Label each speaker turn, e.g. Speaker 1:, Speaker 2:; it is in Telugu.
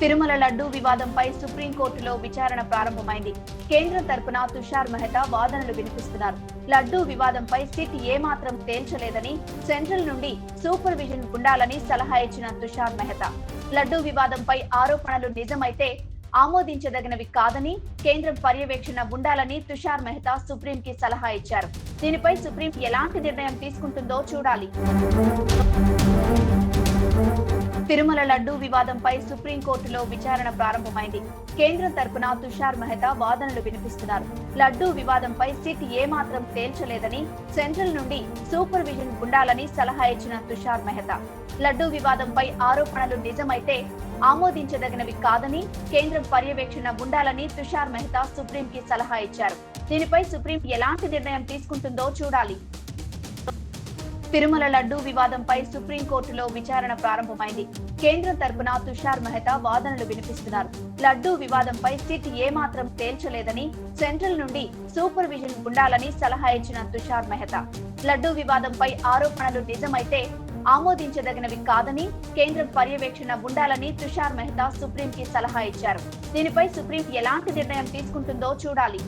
Speaker 1: తిరుమల లడ్డూ వివాదంపై సుప్రీంకోర్టులో విచారణ ప్రారంభమైంది. కేంద్రం తరపున తుషార్ మెహతా వాదనలు వినిపిస్తున్నారు. లడ్డూ వివాదంపై సిట్ ఏమాత్రం తేల్చలేదని సెంట్రల్ నుండి సూపర్విజన్ ఉండాలని సలహా ఇచ్చిన తుషార్ మెహతా. లడ్డూ వివాదంపై ఆరోపణలు నిజమైతే ఆమోదించదగినవి కాదని కేంద్రం పర్యవేక్షణ ఉండాలని తుషార్ మెహతా సుప్రీం కి సలహా ఇచ్చారు. దీనిపై సుప్రీం ఎలాంటి నిర్ణయం తీసుకుంటుందో చూడాలి. తిరుమల లడ్డూ వివాదంపై సుప్రీంకోర్టులో విచారణ ప్రారంభమైంది. కేంద్రం తరపున తుషార్ మెహతా వాదనలు వినిపిస్తున్నారు. లడ్డూ వివాదంపై సిట్ ఏమాత్రం తేల్చలేదని సెంట్రల్ నుండి సూపర్విజన్ ఉండాలని సలహా ఇచ్చిన తుషార్ మెహతా. లడ్డూ వివాదంపై ఆరోపణలు నిజమైతే ఆమోదించదగినవి కాదని కేంద్రం పర్యవేక్షణ ఉండాలని తుషార్ మెహతా సుప్రీంకి సలహా ఇచ్చారు. దీనిపై సుప్రీం ఎలాంటి నిర్ణయం తీసుకుంటుందో చూడాలి. తిరుమల లడ్డూ వివాదంపై సుప్రీంకోర్టులో విచారణ ప్రారంభమైంది. కేంద్రం తరపున తుషార్ మెహతా వాదనలు వినిపిస్తున్నారు. లడ్డూ వివాదంపై సిట్ ఏమాత్రం తేల్చలేదని సెంట్రల్ నుండి సూపర్విజన్ ఉండాలని సలహా ఇచ్చిన తుషార్ మెహతా. లడ్డూ వివాదంపై ఆరోపణలు నిజమైతే ఆమోదించదగినవి కాదని కేంద్రం పర్యవేక్షణ ఉండాలని తుషార్ మెహతా సుప్రీంకి సలహా ఇచ్చారు. దీనిపై సుప్రీం ఎలాంటి నిర్ణయం తీసుకుంటుందో చూడాలి.